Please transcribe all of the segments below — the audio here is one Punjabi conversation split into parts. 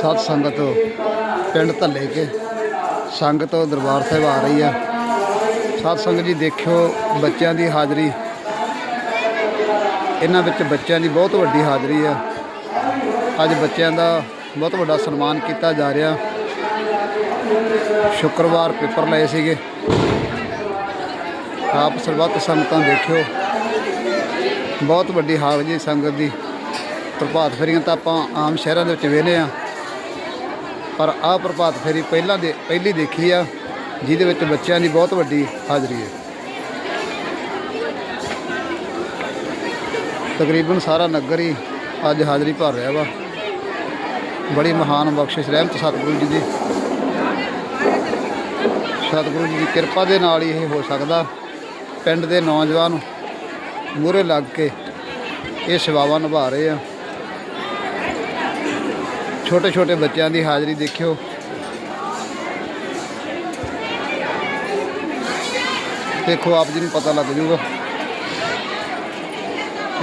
ਸਤ ਸੰਗਤ ਪਿੰਡ ਧੱਲੇ ਕੇ ਸੰਗਤ ਦਰਬਾਰ ਸਾਹਿਬ ਆ ਰਹੀ ਆ। ਸਤ ਸੰਗਤ ਜੀ ਦੇਖਿਓ ਬੱਚਿਆਂ ਦੀ ਹਾਜ਼ਰੀ। ਇਹਨਾਂ ਵਿੱਚ ਬੱਚਿਆਂ ਦੀ ਬਹੁਤ ਵੱਡੀ ਹਾਜ਼ਰੀ ਆ। ਅੱਜ ਬੱਚਿਆਂ ਦਾ ਬਹੁਤ ਵੱਡਾ ਸਨਮਾਨ ਕੀਤਾ ਜਾ ਰਿਹਾ। ਸ਼ੁੱਕਰਵਾਰ ਪੇਪਰ ਲਏ ਸੀਗੇ। ਆਪ ਸਰਬੱਤ ਸੰਗਤਾਂ ਦੇਖਿਓ। ਬਹੁਤ ਵੱਡੀ ਹਾਜ਼ਰੀ ਸੰਗਤ ਦੀ। ਪ੍ਰਭਾਤ ਫੇਰੀਆਂ ਤਾਂ ਆਪਾਂ ਆਮ ਸ਼ਹਿਰਾਂ ਦੇ ਵਿੱਚ ਵੇਖਦੇ ਆ ਪਰ ਆਹ ਪ੍ਰਭਾਤ ਫੇਰੀ ਪਹਿਲਾਂ ਦੇ ਪਹਿਲੀ ਦੇਖੀ ਆ, ਜਿਹਦੇ ਵਿੱਚ ਬੱਚਿਆਂ ਦੀ ਬਹੁਤ ਵੱਡੀ ਹਾਜ਼ਰੀ ਹੈ। ਤਕਰੀਬਨ ਸਾਰਾ ਨਗਰ ਹੀ ਅੱਜ ਹਾਜ਼ਰੀ ਭਰ ਰਿਹਾ ਵਾ। ਬੜੀ ਮਹਾਨ ਬਖਸ਼ਿਸ਼ ਰਹਿਮਤ ਸਤਿਗੁਰੂ ਜੀ ਦੀ। ਸਤਿਗੁਰੂ ਜੀ ਦੀ ਕਿਰਪਾ ਦੇ ਨਾਲ ਹੀ ਇਹ ਹੋ ਸਕਦਾ। ਪਿੰਡ ਦੇ ਨੌਜਵਾਨ ਮੂਹਰੇ ਲੱਗ ਕੇ ਇਹ ਸੇਵਾਵਾਂ ਨਿਭਾ ਰਹੇ ਆ। ਛੋਟੇ ਛੋਟੇ ਬੱਚਿਆਂ ਦੀ ਹਾਜ਼ਰੀ ਦੇਖਿਓ। ਦੇਖੋ ਆਪ ਜੀ ਨੂੰ ਪਤਾ ਲੱਗ ਜੂਗਾ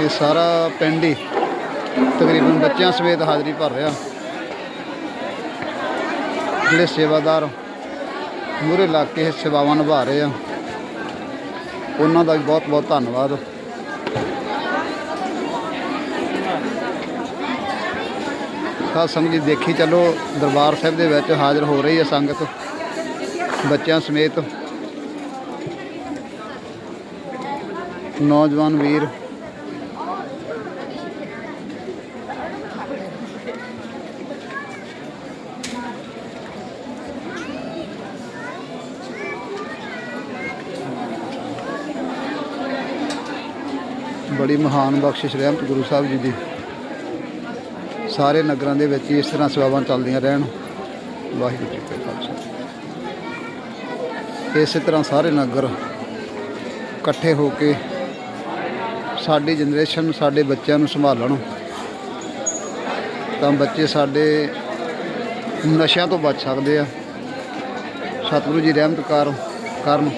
ਇਹ ਸਾਰਾ ਪਿੰਡ ਹੀ ਤਕਰੀਬਨ ਬੱਚਿਆਂ ਸਮੇਤ ਹਾਜ਼ਰੀ ਭਰ ਰਿਹਾ। ਜਿਹੜੇ ਸੇਵਾਦਾਰ ਮੂਹਰੇ ਲੱਗ ਕੇ ਸੇਵਾਵਾਂ ਨਿਭਾ ਰਹੇ ਆ, ਉਹਨਾਂ ਦਾ ਵੀ ਬਹੁਤ ਬਹੁਤ ਧੰਨਵਾਦ। ਸਾਧ ਸੰਗਤ ਜੀ ਦੇਖੀ, ਚੱਲੋ ਦਰਬਾਰ ਸਾਹਿਬ ਦੇ ਵਿੱਚ ਹਾਜ਼ਰ ਹੋ ਰਹੀ ਹੈ ਸੰਗਤ, ਬੱਚਿਆਂ ਸਮੇਤ। ਨੌਜਵਾਨ ਵੀਰ। ਬੜੀ ਮਹਾਨ ਬਖਸ਼ਿਸ਼ ਰਹਿਮਤ ਗੁਰੂ ਸਾਹਿਬ ਜੀ ਦੀ। ਸਾਰੇ ਨਗਰਾਂ ਦੇ ਵਿੱਚ ਇਸ ਤਰ੍ਹਾਂ ਸੇਵਾਵਾਂ ਚੱਲਦੀਆਂ ਰਹਿਣ। ਵਾਹਿਗੁਰੂ ਜੀ ਕਾ ਖਾਲਸਾ। ਇਸੇ ਤਰ੍ਹਾਂ ਸਾਰੇ ਨਗਰ ਇਕੱਠੇ ਹੋ ਕੇ ਸਾਡੀ ਜਨਰੇਸ਼ਨ ਨੂੰ, ਸਾਡੇ ਬੱਚਿਆਂ ਨੂੰ ਸੰਭਾਲਣ। ਤਾਂ ਬੱਚੇ ਸਾਡੇ ਨਸ਼ਿਆਂ ਤੋਂ ਬਚ ਸਕਦੇ ਆ। ਸਤਿਗੁਰੂ ਜੀ ਰਹਿਮਤ ਕਰ, ਕਰਨ।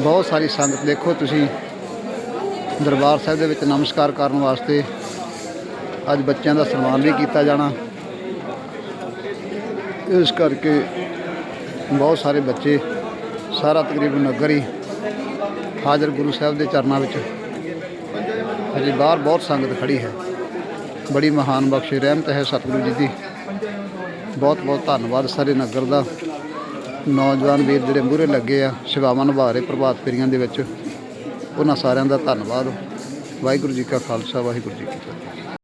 ਬਹੁਤ ਸਾਰੀ ਸੰਗਤ ਦੇਖੋ ਤੁਸੀਂ ਦਰਬਾਰ ਸਾਹਿਬ ਦੇ ਵਿੱਚ ਨਮਸਕਾਰ ਕਰਨ ਵਾਸਤੇ ਅੱਜ ਬੱਚਿਆਂ ਦਾ ਸਨਮਾਨ ਵੀ ਕੀਤਾ ਜਾਣਾ। ਇਸ ਕਰਕੇ ਬਹੁਤ ਸਾਰੇ ਬੱਚੇ ਸਾਰਾ ਤਕਰੀਬਨ ਨਗਰ ਹੀ ਹਾਜ਼ਰ ਗੁਰੂ ਸਾਹਿਬ ਦੇ ਚਰਨਾਂ ਵਿੱਚ। ਹਜੇ ਬਾਹਰ ਬਹੁਤ ਸੰਗਤ ਖੜੀ ਹੈ। ਬੜੀ ਮਹਾਨ ਬਖਸ਼ੀ ਰਹਿਮਤ ਹੈ ਸਤਿਗੁਰੂ ਜੀ ਦੀ। ਬਹੁਤ ਬਹੁਤ ਧੰਨਵਾਦ ਸਾਰੇ ਨਗਰ ਦਾ। ਨੌਜਵਾਨ ਵੀਰ ਜਿਹੜੇ ਮੂਹਰੇ ਲੱਗੇ ਆ, ਸੇਵਾਵਾਂ ਨਿਭਾ ਰਹੇ ਪ੍ਰਭਾਤ ਫੇਰੀਆਂ ਦੇ ਵਿੱਚ। ਉਹਨਾਂ ਸਾਰਿਆਂ ਦਾ ਧੰਨਵਾਦ। ਵਾਹਿਗੁਰੂ ਜੀ ਕਾ ਖਾਲਸਾ, ਵਾਹਿਗੁਰੂ ਜੀ ਕੀ ਫਤਿਹ।